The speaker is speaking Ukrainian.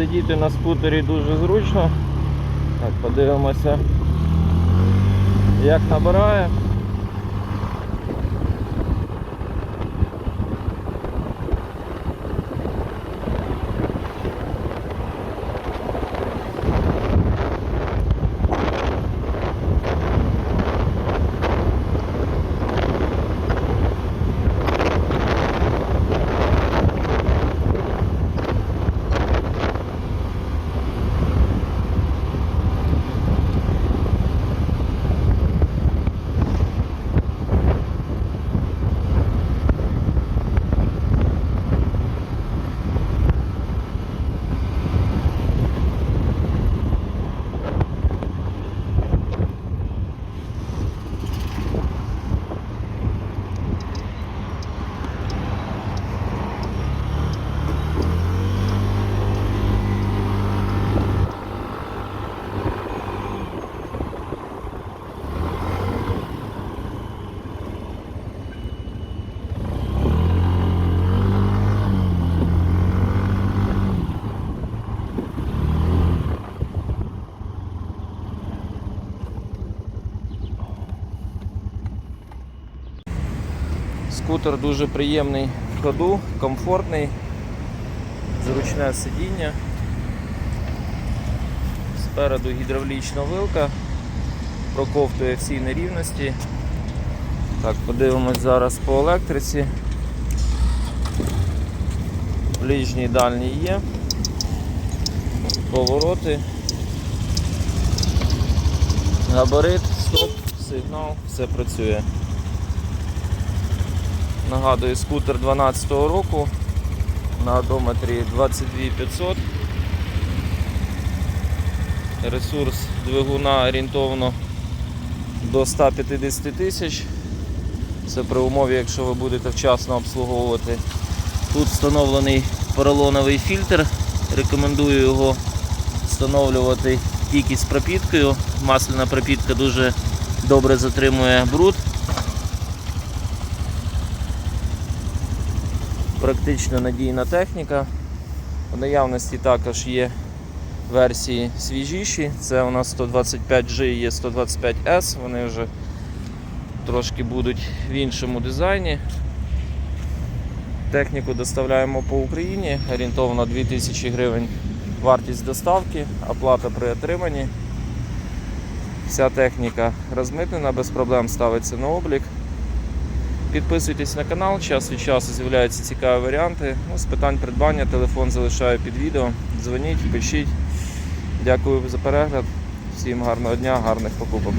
Сидіти на скутері дуже зручно. Так, подивимося, як набирає. Скутер дуже приємний в ходу, комфортний, зручне сидіння. Спереду гідравлічна вилка, проковтує всі нерівності. Так, подивимось зараз по електриці. Ближній дальній є. Повороти. Габарит, стоп, сигнал, все працює. Нагадую, скутер 12 року на одометрі 22500. Ресурс двигуна орієнтовно до 150 тисяч. Це при умові, якщо ви будете вчасно обслуговувати. Тут встановлений поролоновий фільтр. Рекомендую його встановлювати тільки з пропіткою. Масляна пропітка дуже добре затримує бруд. Практично надійна техніка. В наявності також є версії свіжіші. Це у нас 125G і є 125S. Вони вже трошки будуть в іншому дизайні. Техніку доставляємо по Україні, орієнтовно 2000 гривень вартість доставки, оплата при отриманні. Вся техніка розмитнена, без проблем ставиться на облік. Підписуйтесь на канал, час від часу з'являються цікаві варіанти. Ну, з питань придбання телефон залишаю під відео. Дзвоніть, пишіть. Дякую за перегляд. Всім гарного дня, гарних покупок.